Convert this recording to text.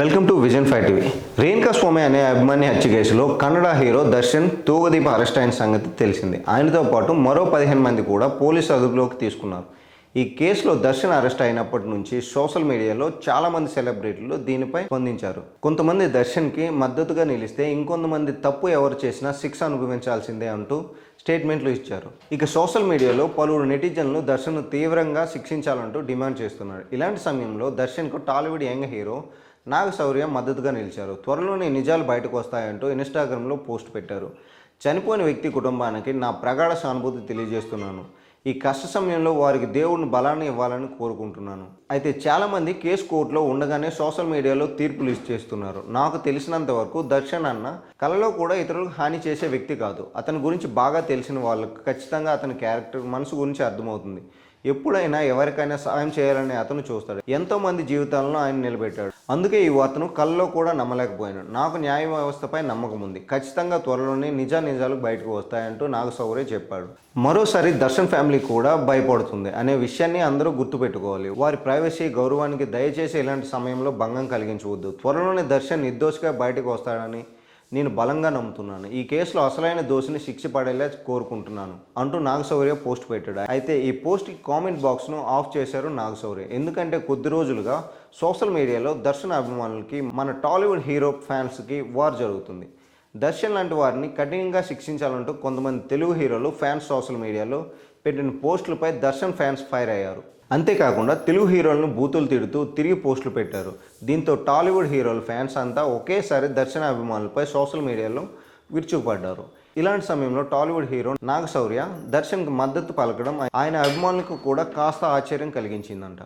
Welcome to vision five TV. Renuka Swamy అనే అభిమాని హత్య కేసులో కన్నడ హీరో దర్శన్ తూగదీప అరెస్ట్ అయిన సంగతి తెలిసింది. ఆయనతో పాటు మరో పదిహేను మంది కూడా పోలీసు అదుపులోకి తీసుకున్నారు. ఈ కేసులో దర్శన్ అరెస్ట్ అయినప్పటి నుంచి సోషల్ మీడియాలో చాలామంది సెలబ్రిటీలు దీనిపై స్పందించారు. కొంతమంది దర్శన్కి మద్దతుగా నిలిస్తే ఇంకొంతమంది తప్పు ఎవరు చేసినా శిక్ష అనుభవించాల్సిందే అంటూ స్టేట్మెంట్లు ఇచ్చారు. ఇక సోషల్ మీడియాలో పలువురు నెటిజన్లు దర్శన్ను తీవ్రంగా శిక్షించాలంటూ డిమాండ్ చేస్తున్నారు. ఇలాంటి సమయంలో దర్శన్కు టాలీవుడ్ యంగ్ హీరో నాగ శౌర్య మద్దతుగా నిలిచారు. త్వరలోనే నిజాలు బయటకు వస్తాయంటూ ఇన్స్టాగ్రామ్లో పోస్ట్ పెట్టారు. చనిపోయిన వ్యక్తి కుటుంబానికి నా ప్రగాఢ సానుభూతి తెలియజేస్తున్నాను. ఈ కష్ట సమయంలో వారికి దేవుడిని బలాన్ని ఇవ్వాలని కోరుకుంటున్నాను. అయితే చాలామంది కేసు కోర్టులో ఉండగానే సోషల్ మీడియాలో తీర్పులు ఇచ్చేస్తున్నారు నాకు తెలిసినంత వరకు దర్శన్ అన్న కలలో కూడా ఇతరులకు హాని చేసే వ్యక్తి కాదు. అతని గురించి బాగా తెలిసిన వాళ్ళకు ఖచ్చితంగా అతని క్యారెక్టర్ మనసు గురించి అర్థమవుతుంది. ఎప్పుడైనా ఎవరికైనా సాయం చేయాలని అతను చూస్తాడు. ఎంతోమంది జీవితాలను ఆయన నిలబెట్టాడు. అందుకే ఈ వార్తను కల్లో కూడా నమ్మలేకపోయాను. నాకు న్యాయ వ్యవస్థపై నమ్మకం ఉంది. ఖచ్చితంగా త్వరలోనే నిజా నిజాలు బయటకు వస్తాయంటూ నాగశౌర్య చెప్పాడు. మరోసారి దర్శన్ ఫ్యామిలీ కూడా భయపడుతుంది అనే విషయాన్ని అందరూ గుర్తుపెట్టుకోవాలి. వారి ప్రైవసీ గౌరవానికి దయచేసి ఇలాంటి సమయంలో భంగం కలిగించవద్దు. త్వరలోనే దర్శన్ నిర్దోషిగా బయటకు వస్తాడని నేను బలంగా నమ్ముతున్నాను. ఈ కేసులో అసలైన దోషిని శిక్ష పడేలా కోరుకుంటున్నాను అంటూ నాగశౌర్య పోస్ట్ పెట్టాడు. అయితే ఈ పోస్ట్ కామెంట్ బాక్స్ను ఆఫ్ చేశారు నాగశౌర్య. ఎందుకంటే కొద్ది రోజులుగా సోషల్ మీడియాలో దర్శన అభిమానులకి మన టాలీవుడ్ హీరో ఫ్యాన్స్కి వార్ జరుగుతుంది. దర్శన్ లాంటి వారిని కఠినంగా శిక్షించాలంటూ కొంతమంది తెలుగు హీరోలు ఫ్యాన్స్ సోషల్ మీడియాలో పెట్టిన పోస్టులపై దర్శన్ ఫ్యాన్స్ ఫైర్ అయ్యారు. అంతేకాకుండా తెలుగు హీరోలను బూతులు తిడుతూ తిరిగి పోస్టులు పెట్టారు. దీంతో టాలీవుడ్ హీరోల ఫ్యాన్స్ అంతా ఒకేసారి దర్శన అభిమానులపై సోషల్ మీడియాలో విరుచుకుపడ్డారు. ఇలాంటి సమయంలో టాలీవుడ్ హీరో నాగశౌర్య దర్శన్కి మద్దతు పలకడం ఆయన అభిమానులకు కూడా కాస్త ఆశ్చర్యం కలిగించిందంట.